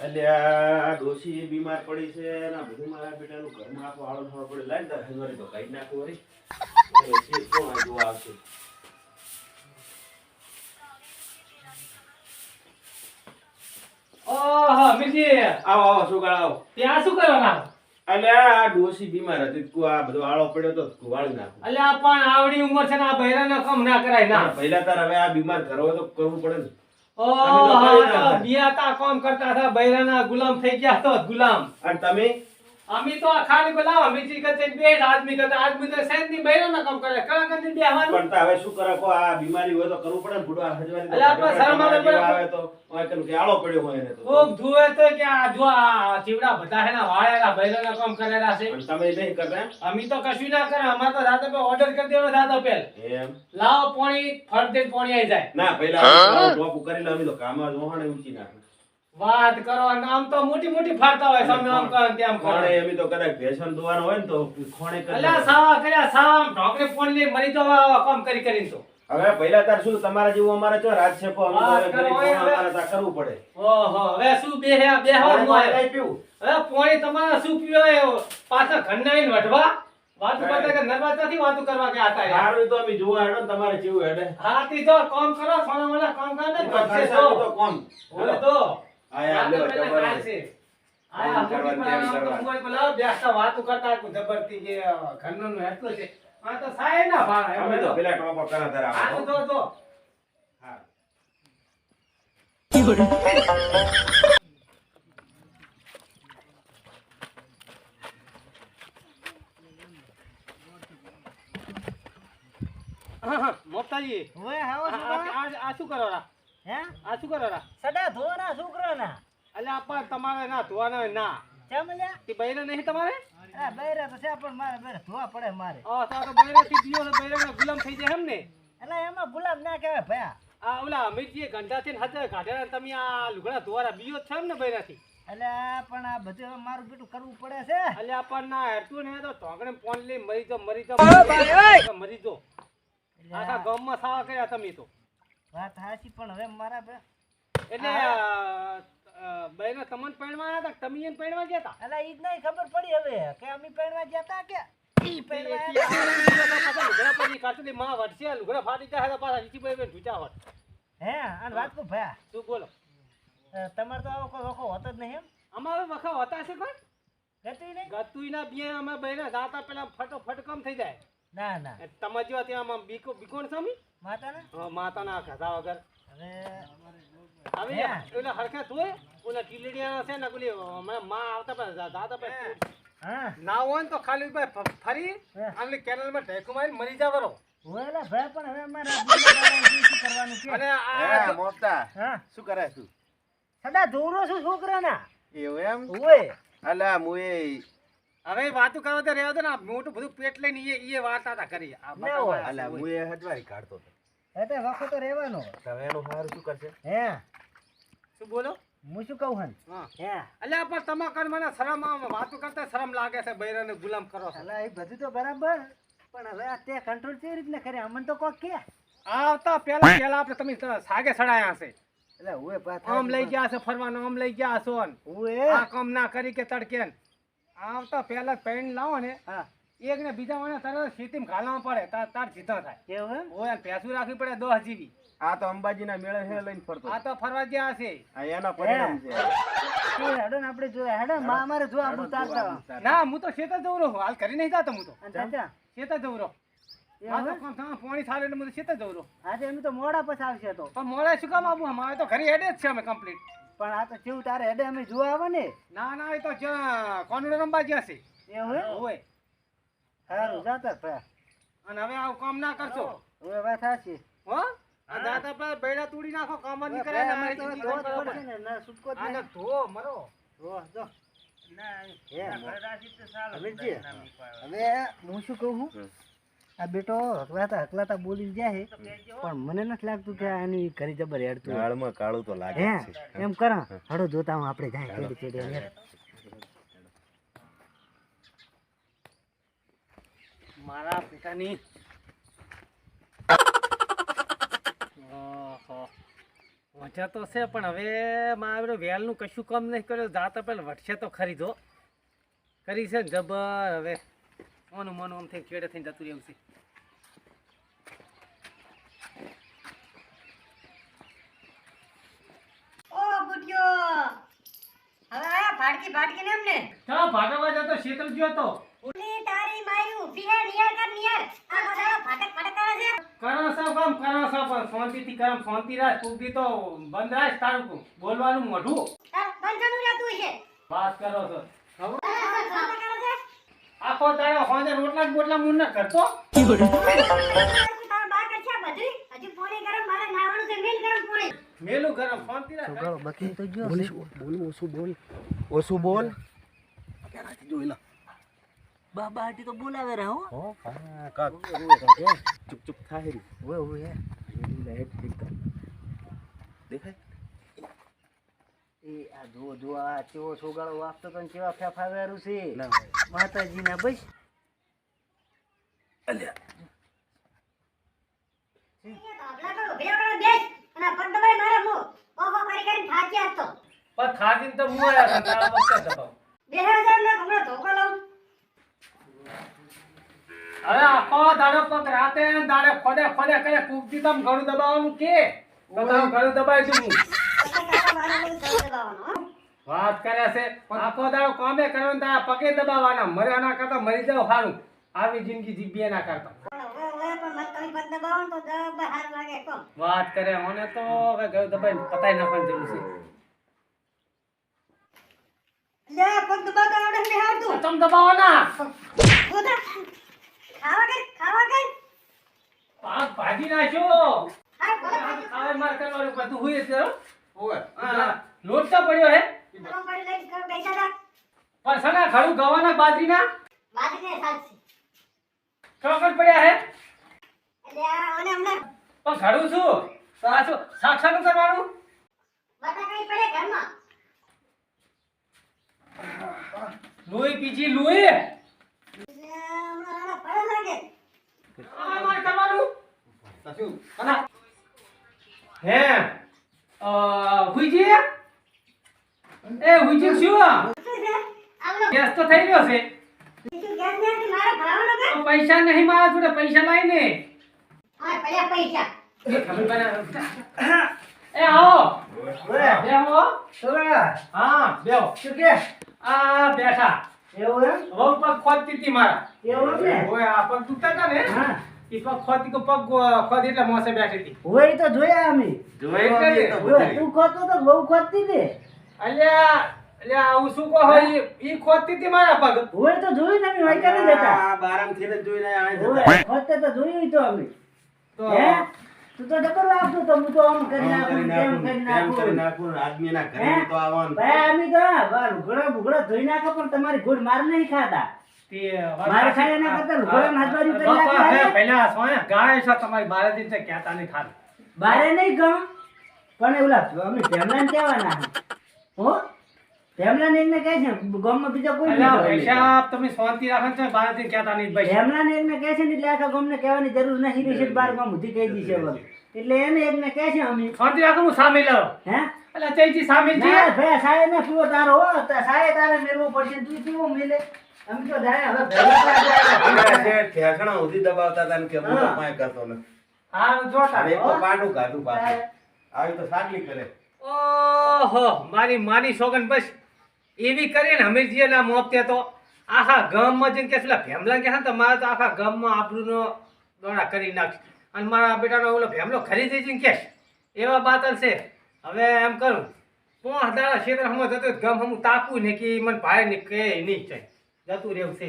એટલે ડોશી બીમાર પડી છે ને આ બધું મારા બેટાનું ઘરમાં આખો આળો થવા પડે લાગ તાર હંગારી તો કાઢી નાખું વળી કોણ આ આવશે. ઓહો મિરજી. આવો આવો સુગાળ આવો ત્યાં શું કરવાના? એટલે આ ડોશી બીમાર હતી. તું આ બધો આળો પડ્યો તો તું વાળી નાખું. અલ્યા પણ આવડી ઉંમર છે ને આ બૈરાને કમ ના કરાય ના. ના પહેલા તાર હવે આ બીમાર ઘર હોય તો કરવું પડે ને. ઓહો હા તો બિયા તો કામ કરતા હતા બૈરાના ગુલામ થઈ ગયા તો ગુલામ. અને તમે અમે તો આ ખાલી બોલાવો જી કરતે બે આદમી કરતા. આદમી તો સેનની બૈરાના કામ કરે. કળા કરતી બેહવાનું પણ હવે શું કરે? કો આ બીમારી હોય તો કરવું પડે ને બુડવા હજવાની તો અલ્યા આપણે શરમ આવે પણ- તો ઓય કન કે આળો પડ્યો હોય ને તો. કોક જુએ તો કે આ જો આ ચીવડા બધા હે ને વાળેલા બૈરાના કામ કરેલા છે. પણ તમે નહીં કરતા અમે તો કશું ના કરે. અમાર તો રાતે પે ઓર્ડર કરી દેવાનો રાતે પેલ એમ? લાવો પાણી ફરતે પાણી આવી જાય. ના પહેલા ટોપ કરી લો અમે તો કામ જ ઓહણે ઊંચી નાખે વાત કરો આમ તો મોટી મોટી ફાડતા હોય સામે આમ કરે તેમ ખોણે કરે અમે તો કદાચ ભેસણ દોવાનો હોય ને તો ખોણે કરે અલ્યા સાવા કર્યા સાવા ઢોકરે ફોન લઈ મરી તો કામ કરી કરીને તો. હવે પહેલા તાર શું તમારા જેવું અમારે ચો રાત છે પણ અમે તો હવે કરો, અમારે તા કરવું પડે. ઓહો હવે શું બે હે બે પાણી હવા પાણી પીવું હવે પોણી તમારે શું પીવાય પાછા ઘરના આવીને વઢવા? વાતો કરતા કે નર્વસ નથી વાતો કરવા કે આતા યાર? તો અમે જોવા હેડો ને તમારે જેવું હેડે. હા તી તો કામ કરો સોના વાળા કામ કરે ને તો કામ. હવે તો. આયા લો જબર. છે. આયા કરવા, કોઈ પેલા બેસતા વાતું કરતા કો જબરતી કે ઘરનું નું એટલો છે. આ તો સાય ના ભાણા અમે તો પેલા ટોપ કરા ધરા આ તો તો હા. મોટાજી હવે હાવો આ શું કરો રા? હે? આ શું કરો રા? સડા ધોવાના છોકરાના અલ્યા આપા તમારે ના ધોવાના ના. કેમ લ્યા તે બૈરા નહીં તમારે? આ બૈરા તો છે પણ મારે બૈરા ધોવા પડે મારે. ઓ તો આ થી દિયો તો બૈરાના ગુલામ થઈ જાય એમ ને એટલે એમાં ગુલામ ના કહેવાય ભયા. આ ઓલા અમિતજીએ ગંધાથી થી હાથે કાઢ્યા ને તમે આ લુગડા ધોવાના બીઓ છે એમ ને બૈરાથી. થી આ પણ આ બધું મારું બેટું કરવું પડે છે. અલ્યા આપણ ના હેરતું ને તો ઢોંગણે ફોન લઈ મરી જો મરી જો મરી જો આખા ગામમાં સાવા કર્યા તમે તો. વાત સાચી પણ હવે મારા બે એટલે બેના તમને પૈણવા હતા તમી એને પૈણવા ગયા હતા એટલે ઈ જ નહીં ખબર પડી હવે કે અમે ગયા હતા કે? ઈ પહેણવા હે અને વાત કહું ભયા તું બોલો. તમારે તો આવો કોઈ વખો હોતો જ નહીં એમ. અમારે વખા હોતા છે કોઈ? ગતુઈ નહીં? ગતુઈના બે અમે બૈરા જાતા પેલા ફટો કમ થઈ જાય. ના ના. તમે જો ત્યાં આમ બીકો બીકોણ સમી? માતાના? માતાના ખાધા વગર. હવે હે. ઓલા હરખા ધોય ઓલા ટીલડિયા છે ને પેલી માં આવતા પેલા દાદા પેલા ના હોય ને તો ખાલી ભાઈ ફરી હે. કેનલમાં ઢેકું મારી મરી જાવરો ઓલા ભાઈ પણ હવે મારા શું કરવાનું છે? અને હે, આ મોટા. શું કરે તું? સદા દોરો છું છોકરાના? એવું એમ? ઓય. અલા મુએ હવે વાતું કરવા તો રહેવા દો ને મોટું બધું પેટ લઈને ઈએ ઈએ વાર્તા તા કરી. આ હું એ અલા હજવારી કાઢતો હતો. એટલે વખત તો રહેવાનો. હવે એનું સારું શું કરશે? હે? શું બોલો? હું શું કહું હન? હે. અલ્યા પણ તમા કર મને શરમ આવે વાતું કરતા શરમ લાગે છે બૈરાને ગુલામ કરો છો. અલા એ બધું તો બરાબર પણ હવે આ તે કંટ્રોલ કેવી રીતના કરે? અમને તો કોક કે. આવતા પહેલા પહેલા આપણે તમે સાગે સડાયા હશે. એટલે પાછા આમ લઈ ગયા છે ફરવાનું આમ લઈ ગયા છો હું એ આ કામ ના કરી કે તડકે. આવતા પહેલા પેન લાવો ને હા. એક ને બીજા મને તરત ખેતીમાં ઘાલવા પડે તાર તાર જીતો થાય. કેવું એમ? ઓય ભેંસું રાખવી પડે દોહ જીવી. આ તો અંબાજીના મેળે છે લઈને ફરતો. આ તો ફરવા ગયા હશે એના પરિણામ છે. હેડો ને આપણે જોયા હેડો માં અમારે જો આબુ તારતા ના હું તો ખેતર જવું રહું. હાલ કરી નહીં જાતો હું તો. ખેતર જવું રહું. પાણી થાલે એટલે હું તો ખેતર જવું રહું. આજે એમ તો મોડા પછી આવશે તો. પણ મોડે શું કામ આવું અમારે તો ઘરે હેડે જ છે અમે કમ્પ્લીટ પણ આ તો કેવું તારે હેડે અમે જોવા આવે ને ના ના એ તો જ્યાં રંબા જ્યાં છે એવું એમ હોય સારું જાતા પા અને હવે આવું કામ ના કરશો હવે વાત સાચી હો આ દાદા પા બેડા તોડી નાખો કામ જ નહીં કરે ને તો જિંદગી જ પડશે ને ના સુટકો જ નહીં. ધો મરો જો, જો. હે, સાલ હવે હું શું કહું? આ બેટો હકલાતા હકલાતા બોલી ગયા છે. પણ મને નથી લાગતું કે આની ઘરે જબર હેડતું. ગાળમાં કાળું તો લાગે છે. એમ કરા હડો જોતા હું આપણે જાય ચેડી ચેડી. મારા પિતાની. ઓહો. મજા તો છે પણ હવે મારે વેલનું કશું કામ નહીં કર્યું. જાતા પેલા વટશે તો ખરીદો કરી છે જબર હવે. મોનું મોનું આમ થઈ ચેડે થઈને જતું રહેવું છે. ઓ ગુડિયો હવે આયા ફાડકી ફાડકી ને એમને? ચા ભાગવા જતો શીતલ ગયો તો. ઉલી તારી મારી ઊભી નિયર કર નિયર. આ બધા ફાટક ફાટક કરે છે. કરો છો કામ કરો છો પણ શાંતિથી કરમ શાંતિ રાખ કુબી તો બંધ રાખ તારું. બોલવાનું મોઢું. બંધ રહેતું છે. વાત કરો છો. ફાટક કરે છે આખો તારો હોજે રોટલા ને બોટલા મુન ના કરતો તારા મેલ ગરમ રાખ છોકરો બકી? તો ગયો. બોલ ઓછું બોલ ઓછું બોલ? જોઈ લો બાબા હાટી તો બોલાવે રે હો. કાક. ચુપ ચૂપ થાય રી. ઓય ઓય દેખાય? એ આ આ છોગાળો તો છે. માતાજીના બસ. પણ તો આયા હતા ધોકો હવે આખો દાડો પગ રાતે દાડે ફડે ફડે કરે કૂપથી તમ ઘણું દબાવવાનું કે? તો ઘણું દબાવી દઉં વાત કરે છે. આખો દાડો કોમે કરવાનું તારા પગે દબાવવાના મર્યાના કરતા મરી જાવ સારું આવી જિંદગી જીવીએ ના કરતા. પણ હવે હવે પણ મત તમે પગ દબાવો ને તો દબા હાથ લાગે કોમ વાત કરે મને તો હવે દબાઈ પતાઈ નાખવાની જરૂર છે. લે પગ દબાવતા આવડે ને તું તમ દબાવવાના ગોદા ખાવા કર ખાવા કર પાક ભાજી નાખ્યો હા બોલો ખાજો. કરવાનું બધું હોય છે હો. ઓય. લોટ તો પડ્યો હે. તમે પડી લઈને ઘર પણ સના ઘણું ગવાના બાજરીના? બાજરીને સાચી ચોકડ પડ્યા હે. એટલે આ ઓને હમણાં પણ ઘડું છું પાછું સાક્ષાનું કરવાનું? બટાકા પડે ઘરમાં. લોહી પીજી લોહી? શું? હે. હુઈજી એ હુઈજી શું ગેસ તો થઈ ગયો છે. ને પૈસા નહીં મારા જોડે પૈસા હા પડ્યા પૈસા એ આવો. બે આવો. હા બેહો શું કે? આ બેઠા. એવું એમ? પગ ખોદતી હતી મારા. એવું ને? ઓય આ પગ હતા ને? હા. પગ એટલે મોસે બેઠી હતી. હોય તો જોયા અમે. જોઈ. તો તું ખોતો તો બહુ હતી અલ્યા અલ્યા આવું શું કહો ઈ ઈ ખોદતી હતી મારા પગ? હોય તો જોયું ને ને તો જોયું તો અમે. તો હે? તું તો ડબલ આપતો તો હું તો આમ કરી નાખું તેમ કરી તેમ કરી નાખું નાખું ને ઘરે તો આવવાનું. ભાઈ અમે તો હા, ભૂગડા ધોઈ નાખો પણ તમારી ગોળ માર નહીં ખાતા. મારે. ખાય એના કરતા લુગડામાં હાથ કરી નાખે. પહેલા સોયા ગાય છે તમારી બારે દિન છે કહેતા નહીં થાતું. બારે નહીં ગમ પણ એવલા અમે ભેમલાને કહેવાના હો? ભેમલાને એકને કહે છે ગામમાં બીજા કોઈ નહીં પૈસા તમે શાંતિ રાખો ને તો બારે દિન કહેતા નહીં ભાઈ. ભેમલાને એકને કહે છે ને એટલે આખા ગામને કહેવાની જરૂર નથી. રહેશે બાર ગામ સુધી કહી દીશે છે એટલે એને એકને કહે છે અમે શાંતિ રાખો હું સામે લઉં હે? અલ્યા ચૈજી સામે છે ભાઈ સાય ને પીવો તારો હો? તા તારે મેળવો પડશે તું પીવો મેલે? અમે તો જાય હવે ભેગા છે ઠેકણા ઉધી દબાવતા હતા ને કે હું તો કરતો ને હા જોતા. રે તો પાટું કાઢું પાછું. આવી તો સાગલી કરે. ઓહો મારી માની સોગન બસ. એવી કરીને હમીરજી ના મોપતે તો આખા ગામમાં જઈને કે પેલા ભેમલા કે તો મારે તો આખા ગામમાં આબરૂનો દોડા કરી નાખ અને મારા બેટાનો ઓલો ભેમલો ખરીદી જઈને કે એવા બાતલ છે. હવે એમ કરું પાંચ દાડા ક્ષેત્ર હમ જતો ગમ હમ તાકું ને કે મને ભાઈ ને કે નહીં છે જતું રહેવું છે.